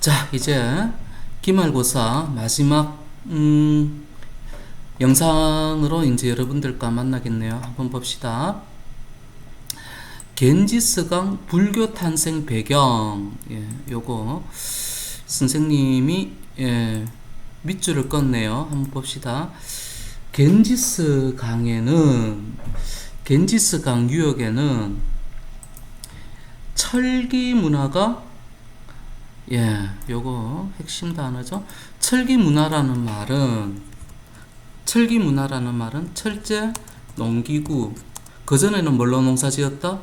자, 이제 기말고사 마지막 음, 영상으로 이제 여러분들과 만나겠네요. 한번 봅시다. 겐지스강 불교 탄생 배경. 예, 요거 선생님이 예, 밑줄을 껐네요. 한번 봅시다. 겐지스 강에는 겐지스 강 유역에는 철기 문화가 예, 요거 핵심 단어죠. 철기 문화라는 말은 철기 문화라는 말은 철제 농기구 그 전에는 뭘로 농사 지었다?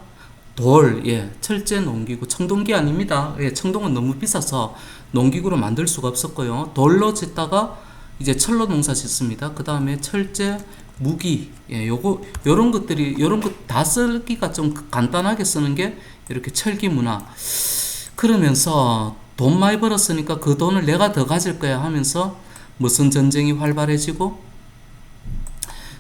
돌, 예, 철제 농기구, 청동기 아닙니다. 예, 청동은 너무 비싸서 농기구로 만들 수가 없었고요. 돌로 짓다가 이제 철로 농사 짓습니다. 그 다음에 철제 무기, 예, 요거, 요런 것들이, 요런 것 다 쓰기가 좀 간단하게 쓰는 게 이렇게 철기 문화. 그러면서 돈 많이 벌었으니까 그 돈을 내가 더 가질 거야 하면서 무슨 전쟁이 활발해지고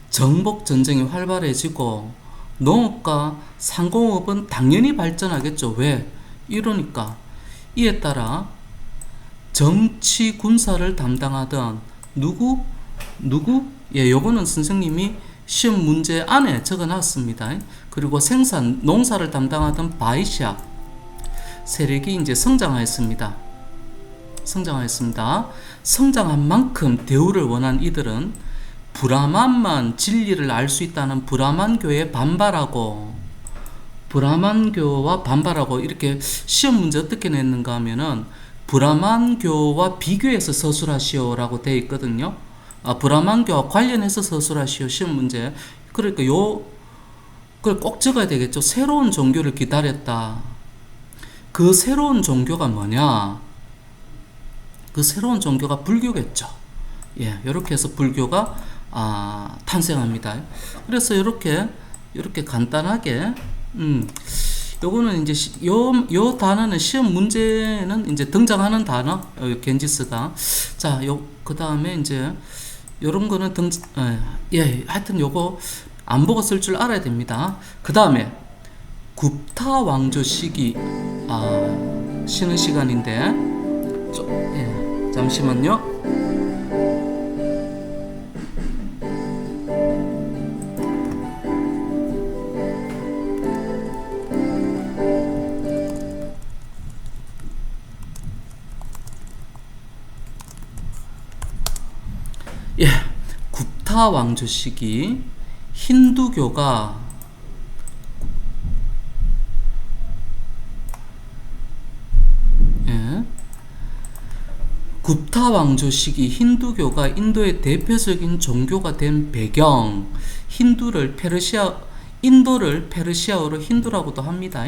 정복 전쟁이 활발해지고 농업과 상공업은 당연히 발전하겠죠. 왜? 이러니까 이에 따라 정치 군사를 담당하던 누구 누구 예, 요거는 선생님이 시험 문제 안에 적어놨습니다. 그리고 생산 농사를 담당하던 바이샤 세력이 이제 성장하였습니다. 성장하였습니다. 성장한 만큼 대우를 원한 이들은 브라만만 진리를 알 수 있다는 브라만 교에 반발하고 브라만 교와 반발하고 이렇게 시험 문제 어떻게 냈는가 하면은 브라만 교와 비교해서 서술하시오라고 되어 있거든요. 아, 브라만 교와 관련해서 서술하시오 시험 문제. 그러니까 요 그걸 꼭 적어야 되겠죠. 새로운 종교를 기다렸다. 그 새로운 종교가 뭐냐? 그 새로운 종교가 불교겠죠. 예, 이렇게 해서 불교가 아, 탄생합니다. 그래서 이렇게 이렇게 간단하게 음, 요거는 이제 시, 요, 요 단어는 시험 문제는 이제 등장하는 단어 어, 겐지스가 자, 요 그 다음에 이제 요런 거는 등 예, 예, 하여튼 요거 안 보고 쓸 줄 알아야 됩니다. 그 다음에 굽타 왕조 시기. 아, 쉬는 시간인데. 좀, 예, 잠시만요. 예, 굽타 왕조 시기. 힌두교가 예, 굽타 왕조 시기 힌두교가 인도의 대표적인 종교가 된 배경 힌두를 페르시아 인도를 페르시아어로 힌두라고도 합니다.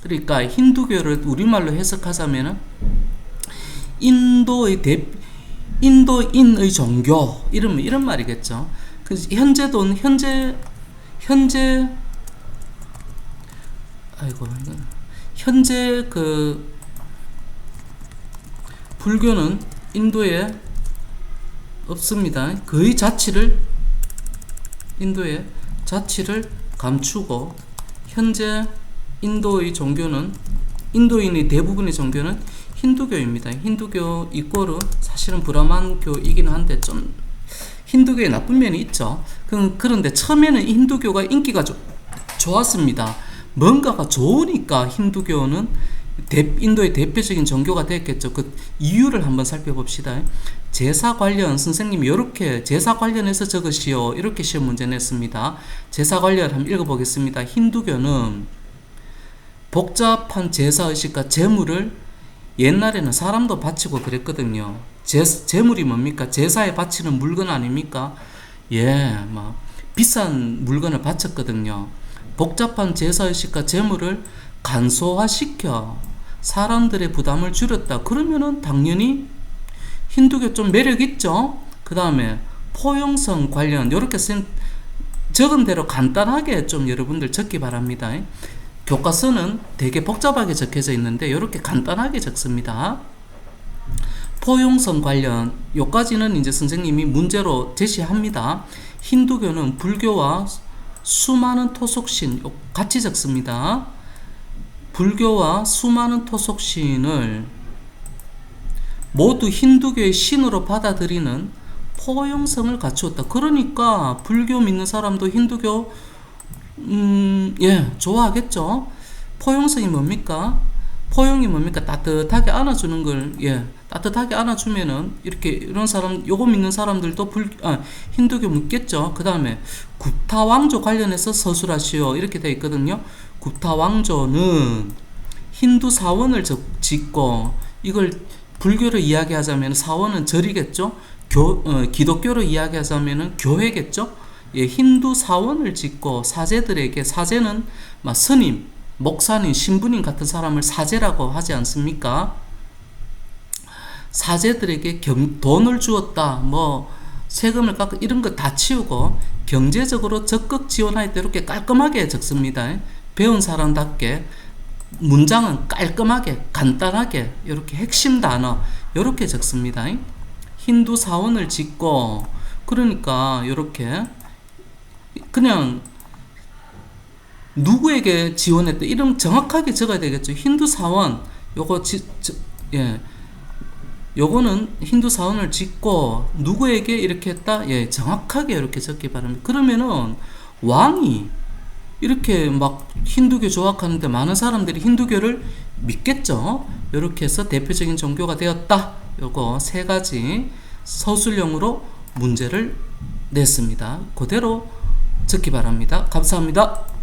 그러니까 힌두교를 우리말로 해석하자면은 인도의 대 인도인의 종교 이런 이런 말이겠죠. 그 현재도 현재 현재 아이고 현재 그 불교는 인도에 없습니다. 거의 자치를 인도의 자치를 감추고 현재 인도의 종교는 인도인의 대부분의 종교는 힌두교입니다. 힌두교 이꼬르 사실은 브라만교이긴 한데 좀 힌두교의 나쁜 면이 있죠. 그런데 처음에는 힌두교가 인기가 조, 좋았습니다. 뭔가가 좋으니까 힌두교는 대, 인도의 대표적인 종교가 됐겠죠. 그 이유를 한번 살펴봅시다. 제사 관련 선생님이 이렇게 제사 관련해서 적으시오 이렇게 시험 문제 냈습니다. 제사 관련 한번 읽어보겠습니다. 힌두교는 복잡한 제사 의식과 제물을 옛날에는 사람도 바치고 그랬거든요. 제, 제물이 뭡니까? 제사에 바치는 물건 아닙니까? 예, 뭐, 비싼 물건을 바쳤거든요. 복잡한 제사 의식과 제물을 간소화시켜 사람들의 부담을 줄였다. 그러면은 당연히 힌두교 좀 매력 있죠? 그 다음에 포용성 관련, 이렇게 쓴, 적은 대로 간단하게 좀 여러분들 적기 바랍니다. 교과서는 되게 복잡하게 적혀져 있는데 이렇게 간단하게 적습니다. 포용성 관련 요까지는 이제 선생님이 문제로 제시합니다. 힌두교는 불교와 수많은 토속신 같이 적습니다. 불교와 수많은 토속신을 모두 힌두교의 신으로 받아들이는 포용성을 갖추었다. 그러니까 불교 믿는 사람도 힌두교 음, 예, 좋아하겠죠. 포용성이 뭡니까? 포용이 뭡니까? 따뜻하게 안아주는 걸, 예, 따뜻하게 안아주면은, 이렇게, 이런 사람, 요거 믿는 사람들도 불, 아, 힌두교 믿겠죠. 그 다음에, 구타왕조 관련해서 서술하시오. 이렇게 돼 있거든요. 구타 왕조는 힌두 사원을 적- 짓고, 이걸 불교로 이야기하자면 사원은 절이겠죠. 교, 어, 기독교로 이야기하자면 교회겠죠. 예, 힌두 사원을 짓고 사제들에게 사제는 막 스님, 목사님, 신부님 같은 사람을 사제라고 하지 않습니까? 사제들에게 경, 돈을 주었다, 뭐 세금을 깎고 이런 거 다 치우고 경제적으로 적극 지원할 때 이렇게 깔끔하게 적습니다. 배운 사람답게 문장은 깔끔하게 간단하게 이렇게 핵심 단어 이렇게 적습니다. 힌두 사원을 짓고 그러니까 이렇게 그냥 누구에게 지원했다 이름 정확하게 적어야 되겠죠. 힌두 사원 요거 지, 저, 예. 요거는 힌두 사원을 짓고 누구에게 이렇게 했다? 예, 정확하게 이렇게 적기 바랍니다. 그러면은 왕이 이렇게 막 힌두교 조악하는데 많은 사람들이 힌두교를 믿겠죠. 이렇게 해서 대표적인 종교가 되었다. 요거 세 가지 서술형으로 문제를 냈습니다. 그대로 적기 바랍니다. 감사합니다.